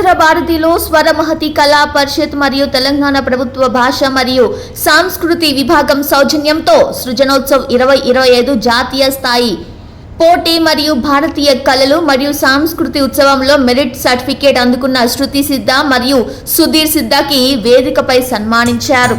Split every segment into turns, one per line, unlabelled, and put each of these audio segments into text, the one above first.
రవీంద్ర భారతిలో స్వరమహతి కళా పరిషత్ మరియు తెలంగాణ ప్రభుత్వ భాష మరియు సాంస్కృతి విభాగం సౌజన్యంతో సృజనోత్సవ్ ఇరవై ఇరవై ఐదు జాతీయ స్థాయి పోటీ మరియు భారతీయ కళలు మరియు సాంస్కృతి ఉత్సవంలో మెరిట్ సర్టిఫికేట్ అందుకున్న శృతి సిద్ధ మరియు సుధీర్ సిద్ధకి వేదికపై సన్మానించారు.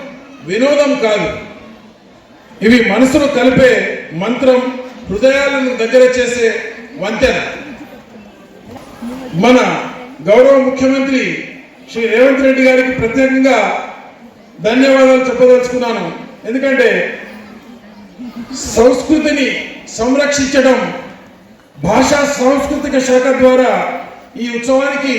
వినోదం కాదు. ఇవి మనసును కలిపే మంత్రం హృదయాలను దగ్గర చేసే వంతెన. మన గౌరవ ముఖ్యమంత్రి శ్రీ రేవంత్ రెడ్డి గారికి ప్రత్యేకంగా ధన్యవాదాలు చెప్పదలుచుకున్నాను. ఎందుకంటే సంస్కృతిని సంరక్షించడం భాషా సాంస్కృతిక శాఖ ద్వారా ఈ ఉత్సవానికి